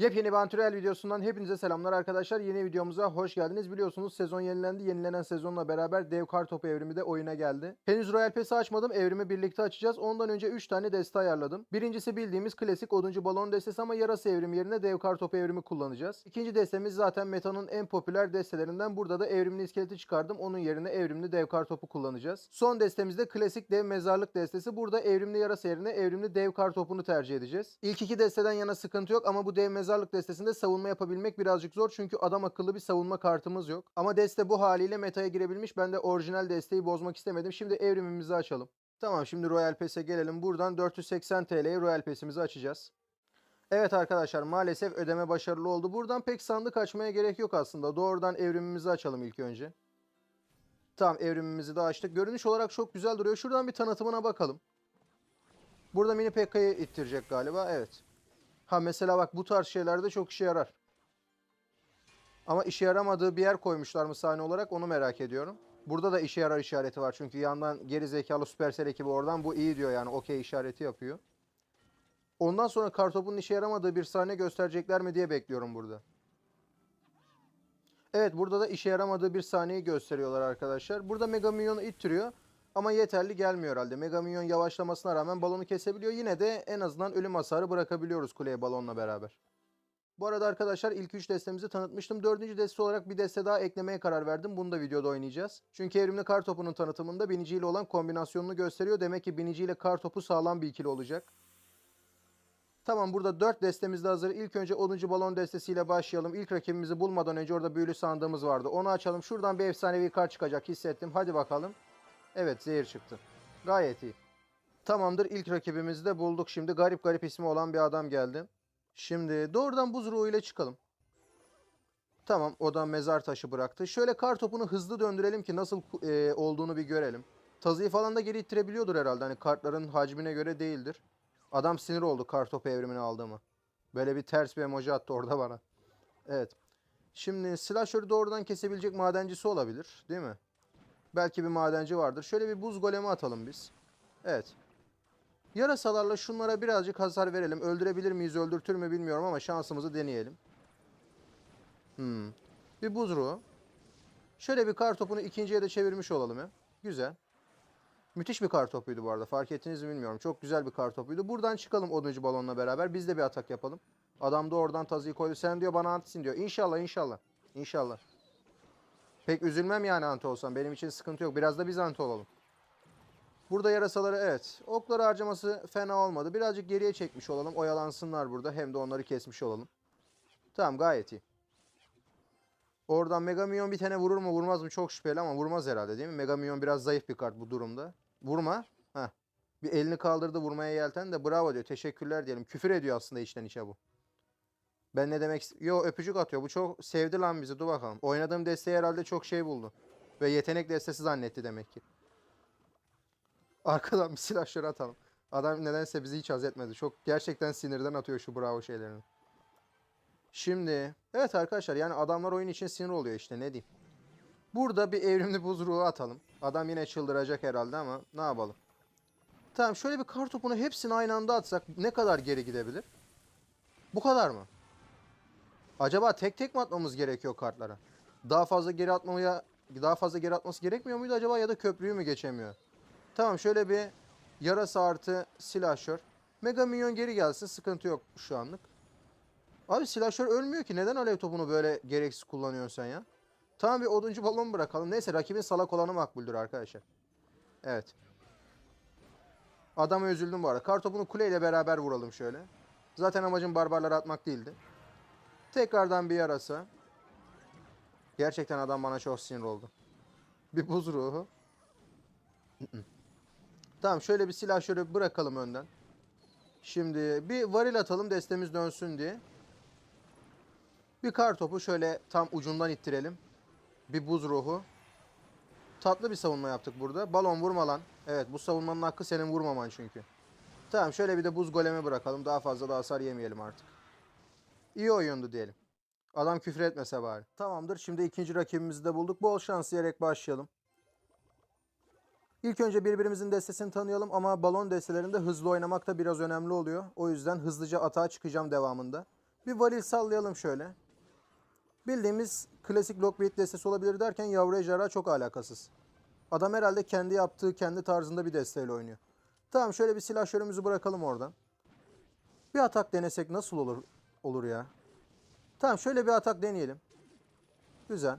Yepyeni bir antrenör videosundan hepinize selamlar arkadaşlar. Yeni videomuza hoş geldiniz. Biliyorsunuz sezon yenilendi. Yenilenen sezonla beraber dev kar topu evrimi de oyuna geldi. Henüz Royal Pass'i açmadım. Evrimi birlikte açacağız. Ondan önce 3 tane deste ayarladım. Birincisi bildiğimiz klasik oduncu balon destesi ama yarası evrimi yerine dev kar topu evrimi kullanacağız. İkinci destemiz zaten metanın en popüler destelerinden. Burada da evrimli iskeleti çıkardım. Onun yerine evrimli dev kar topu kullanacağız. Son destemizde klasik dev mezarlık destesi. Burada evrimli yarasa yerine evrimli dev kar topunu tercih edeceğiz. İlk iki desteden yana sıkıntı yok ama bu dev mezarlık destesinde savunma yapabilmek birazcık zor. Çünkü adam akıllı bir savunma kartımız yok. Ama deste bu haliyle metaya girebilmiş. Ben de orijinal desteği bozmak istemedim. Şimdi evrimimizi açalım. Tamam şimdi Royal Pass'e gelelim. Buradan 480 TL'ye Royal Pass'imizi açacağız. Evet arkadaşlar maalesef ödeme başarılı oldu. Buradan pek sandık açmaya gerek yok aslında. Doğrudan evrimimizi açalım ilk önce. Tamam evrimimizi de açtık. Görünüş olarak çok güzel duruyor. Şuradan bir tanıtımına bakalım. Burada mini Pekka'yı ittirecek galiba. Evet. Ha mesela bak bu tarz şeylerde çok işe yarar. Ama işe yaramadığı bir yer koymuşlar mı sahne olarak onu merak ediyorum. Burada da işe yarar işareti var. Çünkü yandan geri zekalı Supercell ekibi oradan bu iyi diyor yani okey işareti yapıyor. Ondan sonra kartopunun işe yaramadığı bir sahne gösterecekler mi diye bekliyorum burada. Evet burada da işe yaramadığı bir sahneyi gösteriyorlar arkadaşlar. Burada Mega Minyon'u ittiriyor. Ama yeterli gelmiyor herhalde. Mega Minyon yavaşlamasına rağmen balonu kesebiliyor. Yine de en azından ölüm hasarı bırakabiliyoruz kuleye balonla beraber. Bu arada arkadaşlar ilk 3 destemizi tanıtmıştım. Dördüncü deste olarak bir deste daha eklemeye karar verdim. Bunu da videoda oynayacağız. Çünkü evrimli kar topunun tanıtımında biniciyle olan kombinasyonunu gösteriyor. Demek ki biniciyle kar topu sağlam bir ikili olacak. Tamam burada 4 destemiz de hazır. İlk önce 10. balon destesiyle başlayalım. İlk rakibimizi bulmadan önce orada büyülü sandığımız vardı. Onu açalım. Şuradan bir efsanevi kar çıkacak hissettim. Hadi bakalım. Evet zehir çıktı. Gayet iyi. Tamamdır ilk rakibimizi de bulduk. Şimdi garip garip ismi olan bir adam geldi. Şimdi doğrudan buz ruhu ile çıkalım. Tamam o da mezar taşı bıraktı. Şöyle kar topunu hızlı döndürelim ki nasıl e, olduğunu bir görelim. Tazıyı falan da geri ittirebiliyordur herhalde. Hani kartların hacmine göre değildir. Adam sinir oldu kar topu evrimini aldığımı. Böyle bir ters bir emoji attı orada bana. Evet. Şimdi slasher'ı doğrudan kesebilecek madencisi olabilir. Değil mi? Belki bir madenci vardır. Şöyle bir buz golemi atalım biz. Evet. Yarasalarla şunlara birazcık hasar verelim. Öldürebilir miyiz, öldürtür mü bilmiyorum ama şansımızı deneyelim. Hmm. Bir buz ruhu. Şöyle bir kar topunu ikinciye de çevirmiş olalım ya. Güzel. Müthiş bir kar topuydu bu arada. Fark ettiniz mi bilmiyorum. Çok güzel bir kar topuydu. Buradan çıkalım oduncu balonla beraber. Biz de bir atak yapalım. Adam da oradan tazıyı koydu. Sen diyor bana antisin diyor. İnşallah inşallah. İnşallah. Pek üzülmem yani anti olsam. Benim için sıkıntı yok. Biraz da biz anti olalım. Burada yarasaları evet. Okları harcaması fena olmadı. Birazcık geriye çekmiş olalım. Oyalansınlar burada. Hem de onları kesmiş olalım. Tamam gayet iyi. Oradan Mega Minyon bir tane vurur mu vurmaz mı çok şüpheli ama vurmaz herhalde değil mi? Mega Minyon biraz zayıf bir kart bu durumda. Vurma. Heh. Bir elini kaldırdı vurmaya yelten de bravo diyor. Teşekkürler diyelim. Küfür ediyor aslında içten içe bu. Ben ne demek Yo öpücük atıyor. Bu çok sevdi lan bizi. Dur bakalım. Oynadığım desteği herhalde çok şey buldu. Ve yetenek destesi zannetti demek ki. Arkadan bir silahşörü atalım. Adam nedense bizi hiç haz etmedi. Çok gerçekten sinirden atıyor şu bravo şeylerini. Şimdi evet arkadaşlar yani adamlar oyun için sinir oluyor işte ne diyeyim. Burada bir evrimli buz ruhu atalım. Adam yine çıldıracak herhalde ama ne yapalım. Tamam şöyle bir kar topunu hepsini aynı anda atsak ne kadar geri gidebilir? Bu kadar mı? Acaba tek tek mi atmamız gerekiyor kartlara? Daha fazla geri atmaya daha fazla geri atması gerekmiyor muydu acaba ya da köprüyü mü geçemiyor? Tamam şöyle bir yarasa artı silahşör. Mega Minyon geri gelsin sıkıntı yok şu anlık. Abi silahşör ölmüyor ki neden alev topunu böyle gereksiz kullanıyorsun sen ya? Tamam bir oduncu balon bırakalım. Neyse rakibin salak olanı makbuldür arkadaşlar. Evet. Adama üzüldüm bu arada. Kartopunu kuleyle beraber vuralım şöyle. Zaten amacım barbarları atmak değildi. Tekrardan bir yarasa. Gerçekten adam bana çok sinir oldu. Bir buz ruhu. tamam şöyle bir silah şöyle bırakalım önden. Şimdi bir varil atalım destemiz dönsün diye. Bir kar topu şöyle tam ucundan ittirelim. Bir buz ruhu. Tatlı bir savunma yaptık burada. Balon vurma lan. Evet bu savunmanın hakkı senin vurmaman çünkü. Tamam şöyle bir de buz golemi bırakalım. Daha fazla da hasar yemeyelim artık. İyi oyundu diyelim. Adam küfür etmese bari. Tamamdır. Şimdi ikinci rakibimizi de bulduk. Bol şans diyerek başlayalım. İlk önce birbirimizin destesini tanıyalım ama balon destelerinde hızlı oynamak da biraz önemli oluyor. O yüzden hızlıca atağa çıkacağım devamında. Bir varil sallayalım şöyle. Bildiğimiz klasik Lockbait destesi olabilir derken yavru ejderha çok alakasız. Adam herhalde kendi yaptığı, kendi tarzında bir desteyle oynuyor. Tamam şöyle bir silahşörümüzü bırakalım oradan. Bir atak denesek nasıl olur olur ya? Tamam şöyle bir atak deneyelim. Güzel.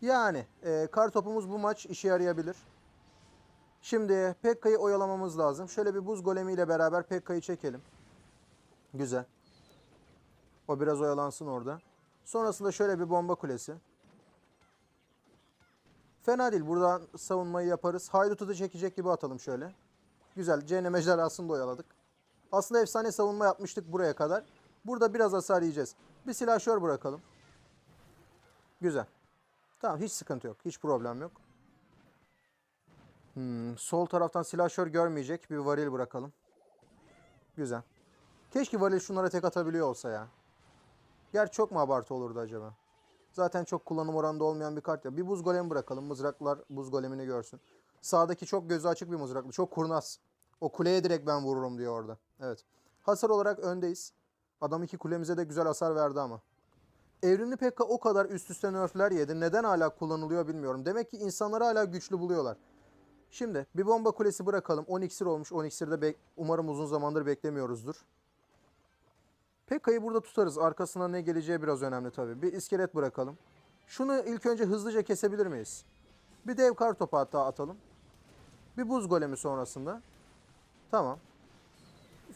Yani e, kar topumuz bu maç işe yarayabilir. Şimdi Pekka'yı oyalamamız lazım. Şöyle bir buz golemiyle beraber Pekka'yı çekelim. Güzel. O biraz oyalansın orada. Sonrasında şöyle bir bomba kulesi. Fena değil. Buradan savunmayı yaparız. Haydut'u da çekecek gibi atalım şöyle. Güzel. Cehennem ejderhasını da oyaladık. Aslında efsane savunma yapmıştık buraya kadar. Burada biraz hasar yiyeceğiz. Bir silahşör bırakalım. Güzel. Tamam hiç sıkıntı yok. Hiç problem yok. Hmm, sol taraftan silahşör görmeyecek. Bir varil bırakalım. Güzel. Keşke varil şunlara tek atabiliyor olsa ya. Ger çok mu abartı olurdu acaba? Zaten çok kullanım oranında olmayan bir kart ya. Bir buz golemi bırakalım. Mızraklar buz golemini görsün. Sağdaki çok gözü açık bir mızraklı. Çok kurnaz. O kuleye direkt ben vururum diyor orada. Evet. Hasar olarak öndeyiz. Adam iki kulemize de güzel hasar verdi ama. Evrimli Pekka o kadar üst üste nerfler yedi. Neden hala kullanılıyor bilmiyorum. Demek ki insanları hala güçlü buluyorlar. Şimdi bir bomba kulesi bırakalım. 10 iksir olmuş. 10 iksir de umarım uzun zamandır beklemiyoruzdur. Pekka'yı burada tutarız. Arkasına ne geleceği biraz önemli tabii. Bir iskelet bırakalım. Şunu ilk önce hızlıca kesebilir miyiz? Bir dev kar topu hatta atalım. Bir buz golemi sonrasında. Tamam.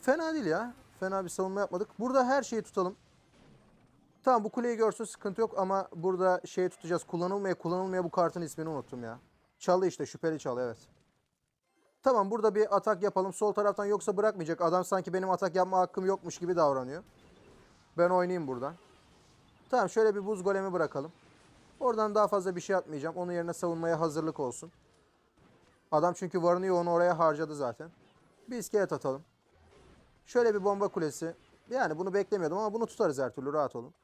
Fena değil ya. Fena bir savunma yapmadık. Burada her şeyi tutalım. Tamam bu kuleyi görsün sıkıntı yok ama burada şeyi tutacağız. Kullanılmaya kullanılmaya bu kartın ismini unuttum ya. Çalı işte şüpheli çalı evet. Tamam burada bir atak yapalım. Sol taraftan yoksa bırakmayacak. Adam sanki benim atak yapma hakkım yokmuş gibi davranıyor. Ben oynayayım buradan. Tamam şöyle bir buz golemi bırakalım. Oradan daha fazla bir şey atmayacağım. Onun yerine savunmaya hazırlık olsun. Adam çünkü varını yoğunu oraya harcadı zaten. Bir iskelet atalım. Şöyle bir bomba kulesi. Yani bunu beklemiyordum ama bunu tutarız her türlü rahat olun.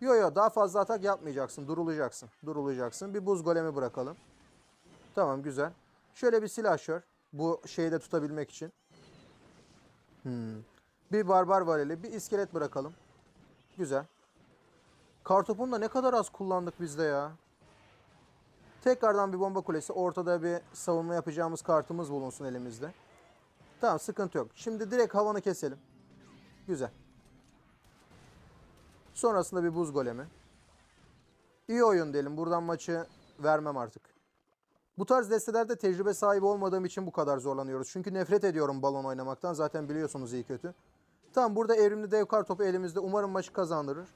Yo yo daha fazla atak yapmayacaksın. Durulacaksın. Durulacaksın. Bir buz golemi bırakalım. Tamam güzel. Şöyle bir silahşör. Bu şeyi de tutabilmek için. Hmm. Bir barbar vareli. Bir iskelet bırakalım. Güzel. Kartopunu da ne kadar az kullandık biz de ya. Tekrardan bir bomba kulesi. Ortada bir savunma yapacağımız kartımız bulunsun elimizde. Tamam sıkıntı yok. Şimdi direkt havanı keselim. Güzel. Sonrasında bir buz golemi. İyi oyun diyelim. Buradan maçı vermem artık. Bu tarz destelerde tecrübe sahibi olmadığım için bu kadar zorlanıyoruz. Çünkü nefret ediyorum balon oynamaktan. Zaten biliyorsunuz iyi kötü. Tamam burada evrimli dev kar topu elimizde. Umarım maçı kazandırır.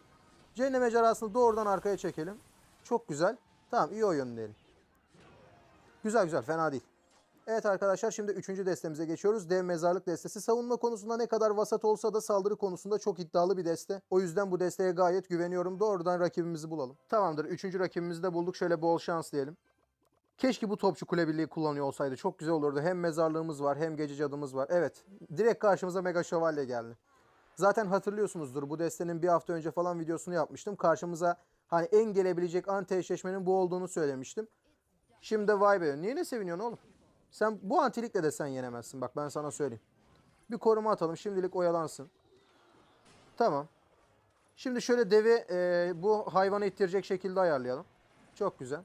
Cehennem ejderhasını doğrudan arkaya çekelim. Çok güzel. Tamam iyi oyun diyelim. Güzel güzel fena değil. Evet arkadaşlar şimdi 3. destemize geçiyoruz. Dev mezarlık destesi. Savunma konusunda ne kadar vasat olsa da saldırı konusunda çok iddialı bir deste. O yüzden bu desteye gayet güveniyorum. Doğrudan rakibimizi bulalım. Tamamdır. 3. rakibimizi de bulduk. Şöyle bol şans diyelim. Keşke bu topçu kule birliği kullanıyor olsaydı. Çok güzel olurdu. Hem mezarlığımız var hem gece cadımız var. Evet. Direkt karşımıza Mega Şövalye geldi. Zaten hatırlıyorsunuzdur. Bu destenin bir hafta önce falan videosunu yapmıştım. Karşımıza hani en gelebilecek anti eşleşmenin bu olduğunu söylemiştim. Şimdi vay be. Niye ne seviniyorsun oğlum? Sen bu antilikle de sen yenemezsin. Bak ben sana söyleyeyim. Bir koruma atalım. Şimdilik oyalansın. Tamam. Şimdi şöyle devi e, bu hayvanı ittirecek şekilde ayarlayalım. Çok güzel.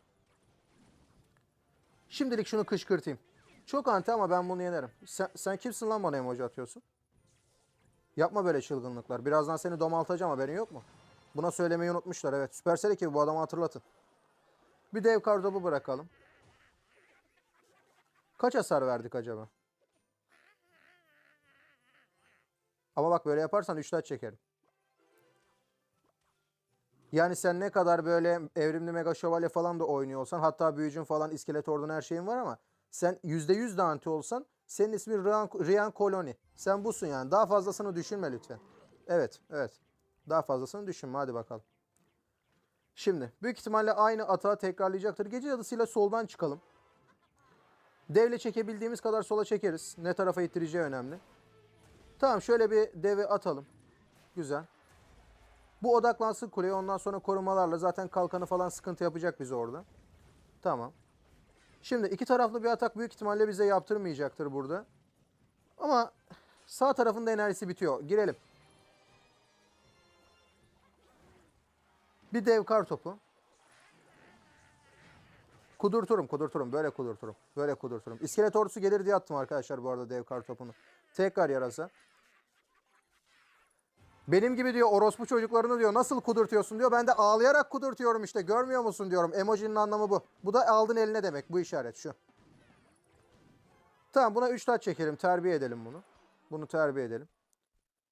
Şimdilik şunu kışkırtayım. Çok anti ama ben bunu yenerim. Sen, sen kimsin lan bana emoji atıyorsun? Yapma böyle çılgınlıklar. Birazdan seni domaltacağım haberin yok mu? Buna söylemeyi unutmuşlar evet. Süpersel ekibi bu adamı hatırlatın. Bir dev kardobu bırakalım. Kaç hasar verdik acaba? Ama bak böyle yaparsan 3 taç çekerim. Yani sen ne kadar böyle evrimli mega şövalye falan da oynuyor olsan hatta büyücün falan iskelet ordun her şeyin var ama sen %100 de anti olsan senin ismin Rian, Rian Koloni. Sen busun yani. Daha fazlasını düşünme lütfen. Evet, evet. Daha fazlasını düşünme hadi bakalım. Şimdi büyük ihtimalle aynı atağı tekrarlayacaktır. Gece yadısıyla soldan çıkalım. Devle çekebildiğimiz kadar sola çekeriz. Ne tarafa ittireceği önemli. Tamam şöyle bir devi atalım. Güzel. Bu odaklansın kuleye ondan sonra korumalarla zaten kalkanı falan sıkıntı yapacak bize orada. Tamam. Şimdi iki taraflı bir atak büyük ihtimalle bize yaptırmayacaktır burada. Ama sağ tarafın da enerjisi bitiyor. Girelim. Bir dev kar topu. Kudurturum, kudurturum. Böyle kudurturum. Böyle kudurturum. İskelet ordusu gelir diye attım arkadaşlar bu arada dev kar topunu. Tekrar yarasa. Benim gibi diyor orospu çocuklarını diyor nasıl kudurtuyorsun diyor. Ben de ağlayarak kudurtuyorum işte görmüyor musun diyorum. Emojinin anlamı bu. Bu da aldın eline demek bu işaret şu. Tamam buna 3 taç çekelim terbiye edelim bunu. Bunu terbiye edelim.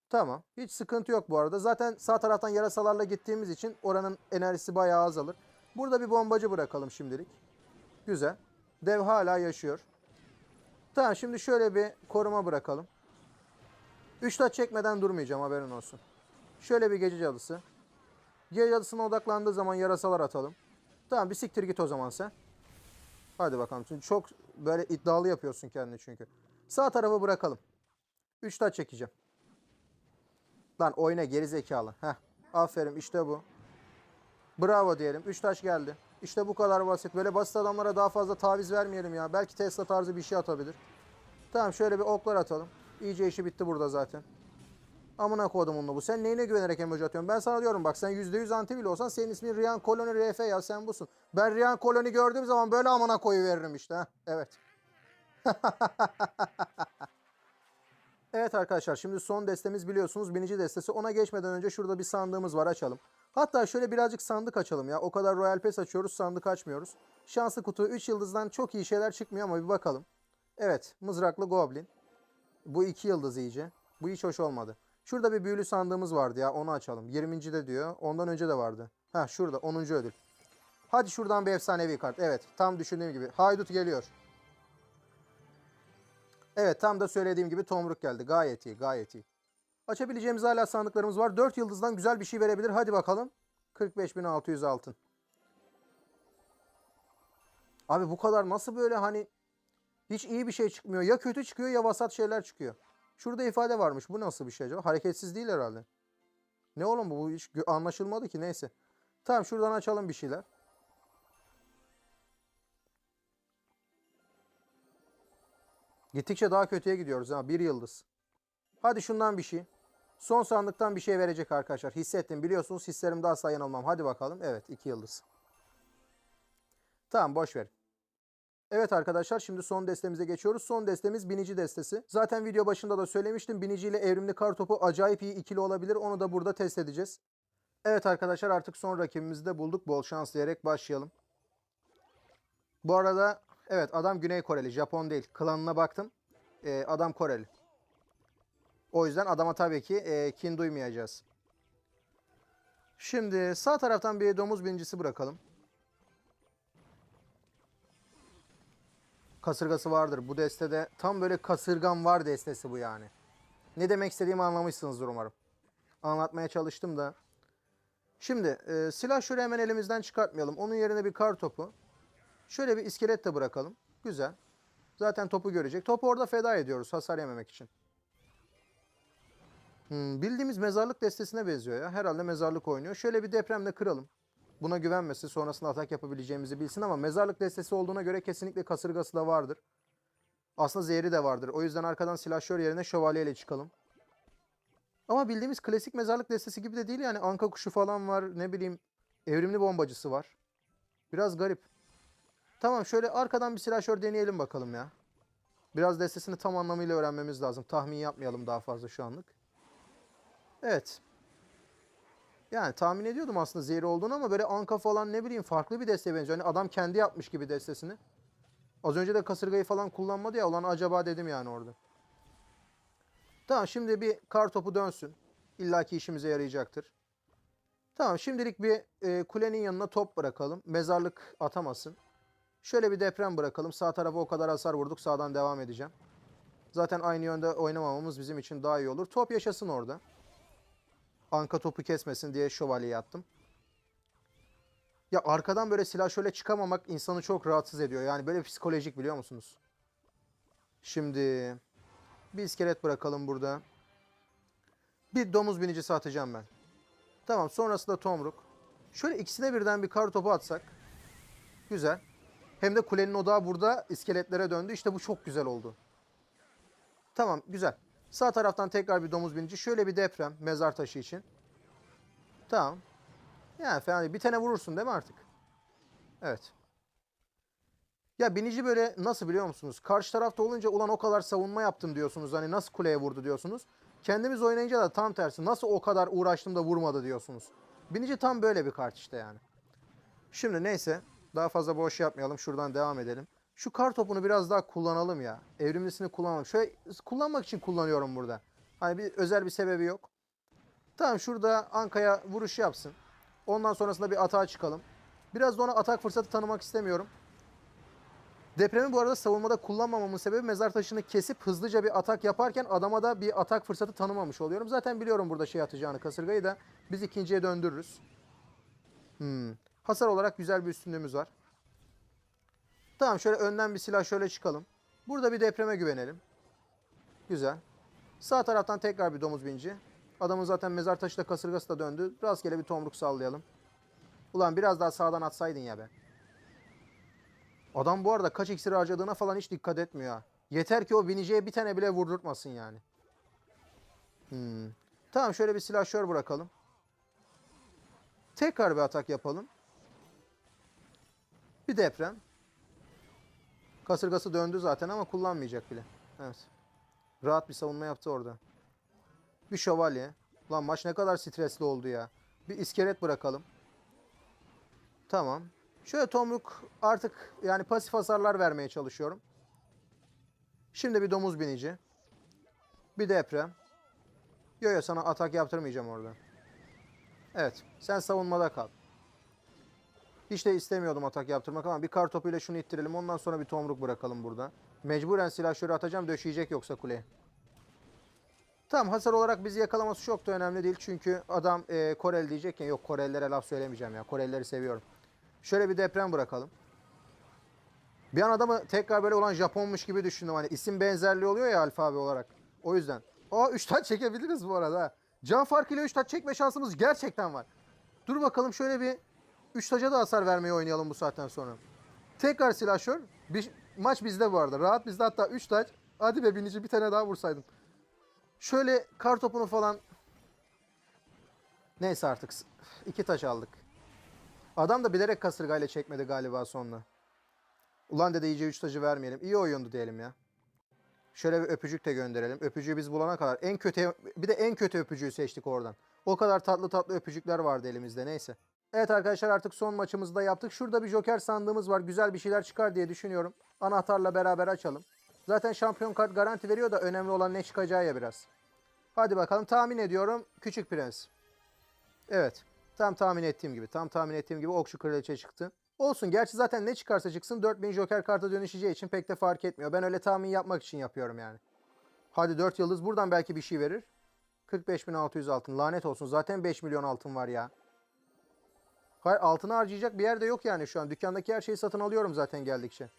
Tamam. Hiç sıkıntı yok bu arada. Zaten sağ taraftan yarasalarla gittiğimiz için oranın enerjisi bayağı azalır. Burada bir bombacı bırakalım şimdilik. Güzel. Dev hala yaşıyor. Tamam şimdi şöyle bir koruma bırakalım. 3 taç çekmeden durmayacağım haberin olsun. Şöyle bir gece cadısı. Gece cadısına odaklandığı zaman yarasalar atalım. Tamam bir siktir git o zaman sen. Hadi bakalım. Çünkü çok böyle iddialı yapıyorsun kendini çünkü. Sağ tarafı bırakalım. 3 taç çekeceğim. Lan oyna geri zekalı. Heh. Aferin işte bu. Bravo diyelim. 3 taş geldi. İşte bu kadar basit. Böyle basit adamlara daha fazla taviz vermeyelim ya. Belki Tesla tarzı bir şey atabilir. Tamam şöyle bir oklar atalım. İyice işi bitti burada zaten. Amına koydum onunla bu. Sen neyine güvenerek emoji atıyorsun? Ben sana diyorum bak sen %100 anti bile olsan senin ismin Riyan Koloni RF ya sen busun. Ben Riyan Koloni gördüğüm zaman böyle amına koyu veririm işte. ha. Evet. Evet arkadaşlar şimdi son destemiz biliyorsunuz binici destesi. Ona geçmeden önce şurada bir sandığımız var açalım. Hatta şöyle birazcık sandık açalım ya. O kadar Royal Pass açıyoruz sandık açmıyoruz. Şanslı kutu 3 yıldızdan çok iyi şeyler çıkmıyor ama bir bakalım. Evet mızraklı Goblin. Bu 2 yıldız iyice. Bu hiç hoş olmadı. Şurada bir büyülü sandığımız vardı ya onu açalım. 20. de diyor. Ondan önce de vardı. Ha şurada 10. ödül. Hadi şuradan bir efsanevi kart. Evet tam düşündüğüm gibi. Haydut geliyor. Evet tam da söylediğim gibi tomruk geldi. Gayet iyi gayet iyi. Açabileceğimiz hala sandıklarımız var. 4 yıldızdan güzel bir şey verebilir. Hadi bakalım. 45.600 altın. Abi bu kadar nasıl böyle hani hiç iyi bir şey çıkmıyor. Ya kötü çıkıyor ya vasat şeyler çıkıyor. Şurada ifade varmış. Bu nasıl bir şey acaba? Hareketsiz değil herhalde. Ne oğlum bu? Bu hiç anlaşılmadı ki neyse. Tamam şuradan açalım bir şeyler. Gittikçe daha kötüye gidiyoruz ha. Bir yıldız. Hadi şundan bir şey. Son sandıktan bir şey verecek arkadaşlar. Hissettim. Biliyorsunuz hislerimde asla yanılmam. Hadi bakalım. Evet iki yıldız. Tamam boş ver. Evet arkadaşlar şimdi son destemize geçiyoruz. Son destemiz binici destesi. Zaten video başında da söylemiştim. Binici ile evrimli kar topu acayip iyi ikili olabilir. Onu da burada test edeceğiz. Evet arkadaşlar artık son rakibimizi de bulduk. Bol şans diyerek başlayalım. Bu arada evet adam Güney Koreli. Japon değil. Klanına baktım. Ee, adam Koreli. O yüzden adama tabii ki e, kin duymayacağız. Şimdi sağ taraftan bir domuz binicisi bırakalım. Kasırgası vardır. Bu destede tam böyle kasırgan var destesi bu yani. Ne demek istediğimi anlamışsınızdır umarım. Anlatmaya çalıştım da. Şimdi e, silah şöyle hemen elimizden çıkartmayalım. Onun yerine bir kar topu. Şöyle bir iskelet de bırakalım. Güzel. Zaten topu görecek. Topu orada feda ediyoruz hasar yememek için. Hmm, bildiğimiz mezarlık destesine benziyor ya. Herhalde mezarlık oynuyor. Şöyle bir depremle kıralım. Buna güvenmesin. Sonrasında atak yapabileceğimizi bilsin ama mezarlık destesi olduğuna göre kesinlikle kasırgası da vardır. Aslında zehri de vardır. O yüzden arkadan silahşör yerine şövalyeyle çıkalım. Ama bildiğimiz klasik mezarlık destesi gibi de değil yani. Anka kuşu falan var. Ne bileyim evrimli bombacısı var. Biraz garip. Tamam şöyle arkadan bir silahşör deneyelim bakalım ya. Biraz destesini tam anlamıyla öğrenmemiz lazım. Tahmin yapmayalım daha fazla şu anlık. Evet. Yani tahmin ediyordum aslında zehri olduğunu ama böyle anka falan ne bileyim farklı bir desteye benziyor. Hani adam kendi yapmış gibi destesini. Az önce de kasırgayı falan kullanmadı ya ulan acaba dedim yani orada. Tamam şimdi bir kar topu dönsün. İlla ki işimize yarayacaktır. Tamam şimdilik bir e, kulenin yanına top bırakalım. Mezarlık atamasın. Şöyle bir deprem bırakalım. Sağ tarafa o kadar hasar vurduk. Sağdan devam edeceğim. Zaten aynı yönde oynamamamız bizim için daha iyi olur. Top yaşasın orada. Anka topu kesmesin diye şövalyeyi attım. Ya arkadan böyle silah şöyle çıkamamak insanı çok rahatsız ediyor. Yani böyle psikolojik biliyor musunuz? Şimdi bir iskelet bırakalım burada. Bir domuz binicisi atacağım ben. Tamam sonrasında tomruk. Şöyle ikisine birden bir kar topu atsak. Güzel. Hem de kulenin odağı burada iskeletlere döndü. İşte bu çok güzel oldu. Tamam güzel. Sağ taraftan tekrar bir domuz binici. Şöyle bir deprem mezar taşı için. Tamam. Yani fena değil. Bir tane vurursun değil mi artık? Evet. Ya binici böyle nasıl biliyor musunuz? Karşı tarafta olunca ulan o kadar savunma yaptım diyorsunuz. Hani nasıl kuleye vurdu diyorsunuz. Kendimiz oynayınca da tam tersi. Nasıl o kadar uğraştım da vurmadı diyorsunuz. Binici tam böyle bir kart işte yani. Şimdi neyse. Daha fazla boş yapmayalım. Şuradan devam edelim. Şu kar topunu biraz daha kullanalım ya. Evrimlisini kullanalım. Şöyle kullanmak için kullanıyorum burada. Hani bir özel bir sebebi yok. Tamam şurada Anka'ya vuruş yapsın. Ondan sonrasında bir atağa çıkalım. Biraz da ona atak fırsatı tanımak istemiyorum. Depremi bu arada savunmada kullanmamamın sebebi mezar taşını kesip hızlıca bir atak yaparken adama da bir atak fırsatı tanımamış oluyorum. Zaten biliyorum burada şey atacağını kasırgayı da biz ikinciye döndürürüz. Hmm. Hasar olarak güzel bir üstünlüğümüz var. Tamam şöyle önden bir silah şöyle çıkalım. Burada bir depreme güvenelim. Güzel. Sağ taraftan tekrar bir domuz binci. Adamın zaten mezar taşı kasırgası da döndü. Rastgele bir tomruk sallayalım. Ulan biraz daha sağdan atsaydın ya be. Adam bu arada kaç iksir harcadığına falan hiç dikkat etmiyor ha. Yeter ki o biniciye bir tane bile vurdurtmasın yani. Hmm. Tamam şöyle bir silahşör bırakalım. Tekrar bir atak yapalım. Bir deprem. Kasırgası döndü zaten ama kullanmayacak bile. Evet. Rahat bir savunma yaptı orada. Bir şövalye. Lan maç ne kadar stresli oldu ya. Bir iskelet bırakalım. Tamam. Şöyle tomruk artık yani pasif hasarlar vermeye çalışıyorum. Şimdi bir domuz binici. Bir deprem. Yo yo sana atak yaptırmayacağım orada. Evet. Sen savunmada kal. Hiç de istemiyordum atak yaptırmak ama bir kar topuyla şunu ittirelim. Ondan sonra bir tomruk bırakalım burada. Mecburen silah şöyle atacağım döşeyecek yoksa kuleye. Tamam hasar olarak bizi yakalaması çok da önemli değil. Çünkü adam e, Korel diyecekken yok Korellilere laf söylemeyeceğim ya. Korelileri seviyorum. Şöyle bir deprem bırakalım. Bir an adamı tekrar böyle olan Japonmuş gibi düşündüm. Hani isim benzerliği oluyor ya alfabe olarak. O yüzden. Aa 3 taç çekebiliriz bu arada. Can farkıyla 3 taç çekme şansımız gerçekten var. Dur bakalım şöyle bir 3 taca da hasar vermeyi oynayalım bu saatten sonra. Tekrar silahşör. Bir, maç bizde bu arada. Rahat bizde hatta 3 taç. Hadi be binici bir tane daha vursaydın. Şöyle kar topunu falan. Neyse artık. iki taş aldık. Adam da bilerek kasırgayla çekmedi galiba sonuna. Ulan dedi iyice 3 tacı vermeyelim. İyi oyundu diyelim ya. Şöyle bir öpücük de gönderelim. Öpücüğü biz bulana kadar en kötü bir de en kötü öpücüğü seçtik oradan. O kadar tatlı tatlı öpücükler vardı elimizde neyse. Evet arkadaşlar artık son maçımızı da yaptık. Şurada bir joker sandığımız var. Güzel bir şeyler çıkar diye düşünüyorum. Anahtarla beraber açalım. Zaten şampiyon kart garanti veriyor da önemli olan ne çıkacağı ya biraz. Hadi bakalım tahmin ediyorum. Küçük Prens. Evet. Tam tahmin ettiğim gibi. Tam tahmin ettiğim gibi okçu kraliçe çıktı. Olsun. Gerçi zaten ne çıkarsa çıksın 4000 joker karta dönüşeceği için pek de fark etmiyor. Ben öyle tahmin yapmak için yapıyorum yani. Hadi 4 yıldız buradan belki bir şey verir. 45.600 altın. Lanet olsun. Zaten 5 milyon altın var ya. Hayır altını harcayacak bir yerde yok yani şu an. Dükkandaki her şeyi satın alıyorum zaten geldikçe.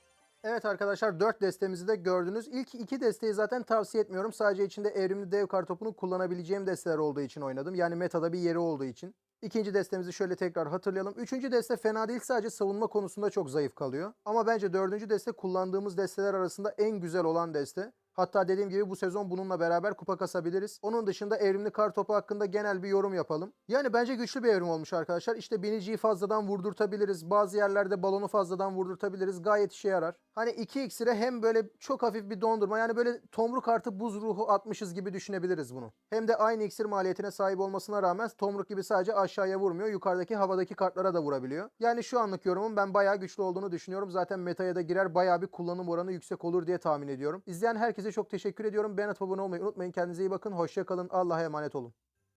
Evet arkadaşlar 4 destemizi de gördünüz. İlk iki desteği zaten tavsiye etmiyorum. Sadece içinde evrimli dev kartopunu kullanabileceğim desteler olduğu için oynadım. Yani metada bir yeri olduğu için. İkinci destemizi şöyle tekrar hatırlayalım. Üçüncü deste fena değil sadece savunma konusunda çok zayıf kalıyor. Ama bence dördüncü deste kullandığımız desteler arasında en güzel olan deste. Hatta dediğim gibi bu sezon bununla beraber kupa kasabiliriz. Onun dışında evrimli kar topu hakkında genel bir yorum yapalım. Yani bence güçlü bir evrim olmuş arkadaşlar. İşte biniciyi fazladan vurdurtabiliriz. Bazı yerlerde balonu fazladan vurdurtabiliriz. Gayet işe yarar. Hani 2 iksire hem böyle çok hafif bir dondurma yani böyle tomruk artı buz ruhu atmışız gibi düşünebiliriz bunu. Hem de aynı iksir maliyetine sahip olmasına rağmen tomruk gibi sadece aşağıya vurmuyor. Yukarıdaki havadaki kartlara da vurabiliyor. Yani şu anlık yorumum ben bayağı güçlü olduğunu düşünüyorum. Zaten metaya da girer bayağı bir kullanım oranı yüksek olur diye tahmin ediyorum. İzleyen herkese çok teşekkür ediyorum. Beğenip abone olmayı unutmayın. Kendinize iyi bakın. Hoşça kalın. Allah'a emanet olun.